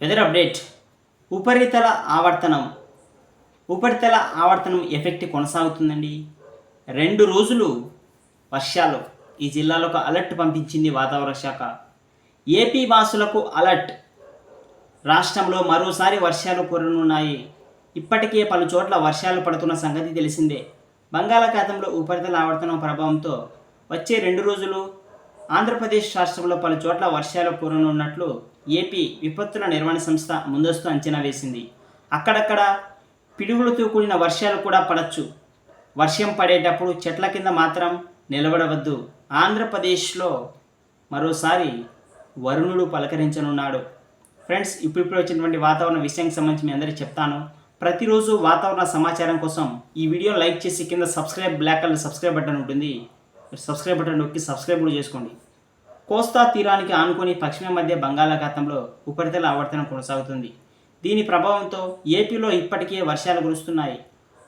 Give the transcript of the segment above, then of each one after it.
Weather update ఉపరితల ఆవర్తనం. ఉపరితల ఆవర్తనం ఎఫెక్ట్ కొనసాగుతుందండి. రెండు రోజులు వర్షాలు. ఈ జిల్లాలకు అలర్ట్ పంపించింది వాతావరణ శాఖ. ఏపీ వాసులకు అలర్ట్ రాష్ట్రంలో మరోసారి వర్షాలు కురనున్నాయి. ఇప్పటికే పలు చోట్ల వర్షాలు పడుతున్న సంగతి తెలిసిందే. బంగాళాఖాతంలో ఉపరితల ఆవర్తనం ప్రభావంతో వచ్చే రెండు రోజులు ఆంధ్రప్రదేశ్ రాష్ట్రంలో పలు చోట్ల వర్షాలు కురనున్నట్లు ఏపీ విపత్తుల నిర్వహణ సంస్థ ముందస్తు అంచనా వేసింది. అక్కడక్కడ పిడుగులతో కూడిన వర్షాలు కూడా పడచ్చు. వర్షం పడేటప్పుడు చెట్ల కింద మాత్రం నిలబడవద్దు. ఆంధ్రప్రదేశ్లో మరోసారి వరుణుడు పలకరించనున్నాడు. ఫ్రెండ్స్ ఇప్పుడిప్పుడు వచ్చినటువంటి వాతావరణ విషయానికి సంబంధించి మీ అందరికీ చెప్తాను. ప్రతిరోజు వాతావరణ సమాచారం కోసం ఈ వీడియో లైక్ చేసి కింద subscribe black colour subscribe button ఉంటుంది. సబ్స్క్రైబ్ బటన్ నొక్కి సబ్స్క్రైబ్ కూడా చేసుకోండి. కోస్తా తీరానికి ఆనుకొని పశ్చిమ మధ్య బంగాళాఖాతంలో ఉపరితల ఆవర్తనం కొనసాగుతుంది. దీని ప్రభావంతో ఏపీలో ఇప్పటికే వర్షాలు కురుస్తున్నాయి.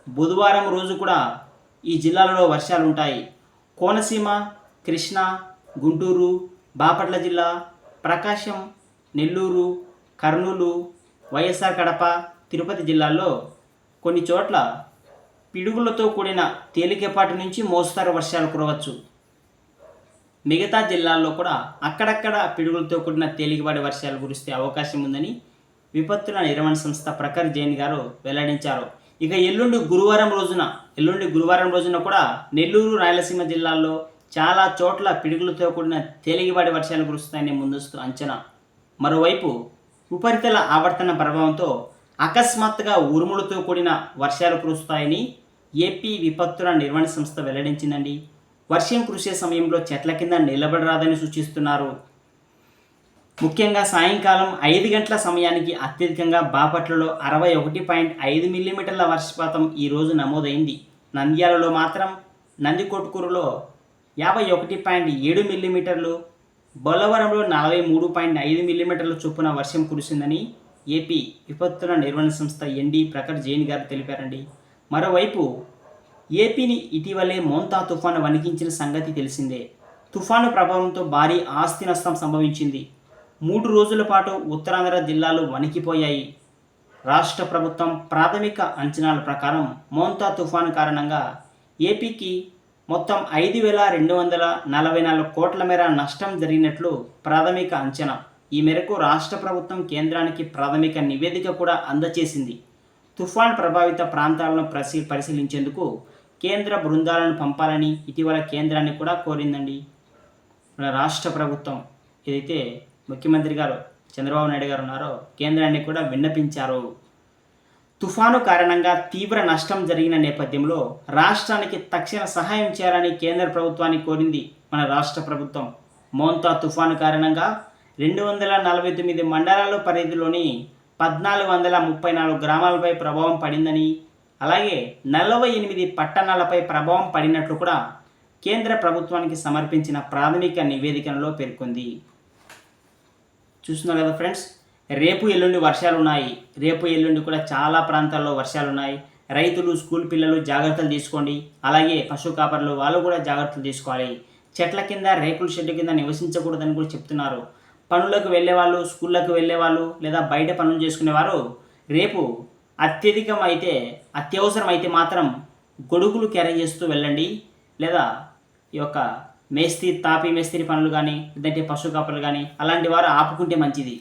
బుధవారం రోజు కూడా ఈ జిల్లాలలో వర్షాలు ఉంటాయి. కోనసీమ కృష్ణా గుంటూరు బాపట్ల జిల్లా ప్రకాశం నెల్లూరు కర్నూలు వైఎస్ఆర్ కడప తిరుపతి జిల్లాల్లో కొన్ని చోట్ల పిడుగులతో కూడిన తేలికపాటి నుంచి మోస్తారు వర్షాలు కురవచ్చు. మిగతా జిల్లాల్లో కూడా అక్కడక్కడ పిడుగులతో కూడిన తేలికపాటి వర్షాలు కురిస్తే అవకాశం ఉందని విపత్తుల నిర్వహణ సంస్థ ప్రఖర్ జైన్ గారు వెల్లడించారు. ఇక ఎల్లుండి గురువారం రోజున ఎల్లుండి గురువారం రోజున కూడా నెల్లూరు రాయలసీమ జిల్లాల్లో చాలా చోట్ల పిడుగులతో కూడిన తేలికపాటి వర్షాలు కురుస్తాయని ముందస్తు అంచనా. మరోవైపు ఉపరితల ఆవర్తన ప్రభావంతో అకస్మాత్తుగా ఉరుములతో కూడిన వర్షాలు కురుస్తాయని ఏపీ విపత్తుల నిర్వహణ సంస్థ వెల్లడించిందండి. వర్షం కురిసే సమయంలో చెట్ల కింద నిలబడరాదని సూచిస్తున్నారు. ముఖ్యంగా సాయంకాలం ఐదు గంటల సమయానికి అత్యధికంగా బాపట్లలో అరవై ఒకటి పాయింట్ ఐదు మిల్లీమీటర్ల వర్షపాతం ఈరోజు నమోదైంది. నంద్యాలలో మాత్రం నందికొట్కూరులో యాభై ఒకటి పాయింట్ ఏడు మిల్లీమీటర్లు బొల్లవరంలో నలభై మూడు పాయింట్ ఐదు మిల్లీమీటర్ల చొప్పున వర్షం కురిసిందని ఏపీ విపత్తుల నిర్వహణ సంస్థ ఎన్డీ ప్రఖర్ జైన్ గారు తెలిపారండి. మరోవైపు ఏపీని ఇటీవలే మోంతా తుఫాను వణికించిన సంగతి తెలిసిందే. తుఫాను ప్రభావంతో భారీ ఆస్తి నష్టం సంభవించింది. మూడు రోజుల పాటు ఉత్తరాంధ్ర జిల్లాలు వణికిపోయాయి. రాష్ట్ర ప్రభుత్వం ప్రాథమిక అంచనాల ప్రకారం మోంతా తుఫాను కారణంగా ఏపీకి మొత్తం ఐదు వేల రెండు వందల నలభై నాలుగు కోట్ల మేర నష్టం జరిగినట్లు ప్రాథమిక అంచనా. ఈ మేరకు రాష్ట్ర ప్రభుత్వం కేంద్రానికి ప్రాథమిక నివేదిక కూడా అందజేసింది తుఫాన్ ప్రభావిత ప్రాంతాలను పరిశీ పరిశీలించేందుకు కేంద్ర బృందాలను పంపాలని ఇటీవల కేంద్రాన్ని కూడా కోరిందండి. మన రాష్ట్ర ప్రభుత్వం ఏదైతే ముఖ్యమంత్రి గారు చంద్రబాబు నాయుడు గారు ఉన్నారో కేంద్రాన్ని కూడా విన్నపించారు. తుఫాను కారణంగా తీవ్ర నష్టం జరిగిన నేపథ్యంలో రాష్ట్రానికి తక్షణ సహాయం చేయాలని కేంద్ర ప్రభుత్వాన్ని కోరింది మన రాష్ట్ర ప్రభుత్వం. మోంతా తుఫాను కారణంగా రెండు వందల నలభై తొమ్మిది మండలాల పరిధిలోని పద్నాలుగు వందల ముప్పై నాలుగు గ్రామాలపై ప్రభావం పడిందని అలాగే నలభై ఎనిమిది పట్టణాలపై ప్రభావం పడినట్లు కూడా కేంద్ర ప్రభుత్వానికి సమర్పించిన ప్రాథమిక నివేదికలో పేర్కొంది. చూస్తున్నారు కదా ఫ్రెండ్స్ రేపు ఎల్లుండి వర్షాలు ఉన్నాయి. రేపు ఎల్లుండి కూడా చాలా ప్రాంతాల్లో వర్షాలు ఉన్నాయి. రైతులు స్కూల్ పిల్లలు జాగ్రత్తలు తీసుకోండి. అలాగే పశు కాపర్లు వాళ్ళు కూడా జాగ్రత్తలు తీసుకోవాలి. చెట్ల కింద రేకుల షెడ్డు కింద నివసించకూడదని కూడా చెప్తున్నారు. పనులకు వెళ్ళేవాళ్ళు స్కూళ్ళకు వెళ్ళేవాళ్ళు లేదా బయట పనులు చేసుకునేవారు రేపు అత్యధికం అయితే అత్యవసరం అయితే మాత్రం గొడుగులు క్యారీ చేస్తూ వెళ్ళండి. లేదా ఈ యొక్క మేస్త్రి తాపి మేస్త్రి పనులు కానీ లేదంటే పశు కాపలు కానీ అలాంటి వారు ఆపుకుంటే మంచిది.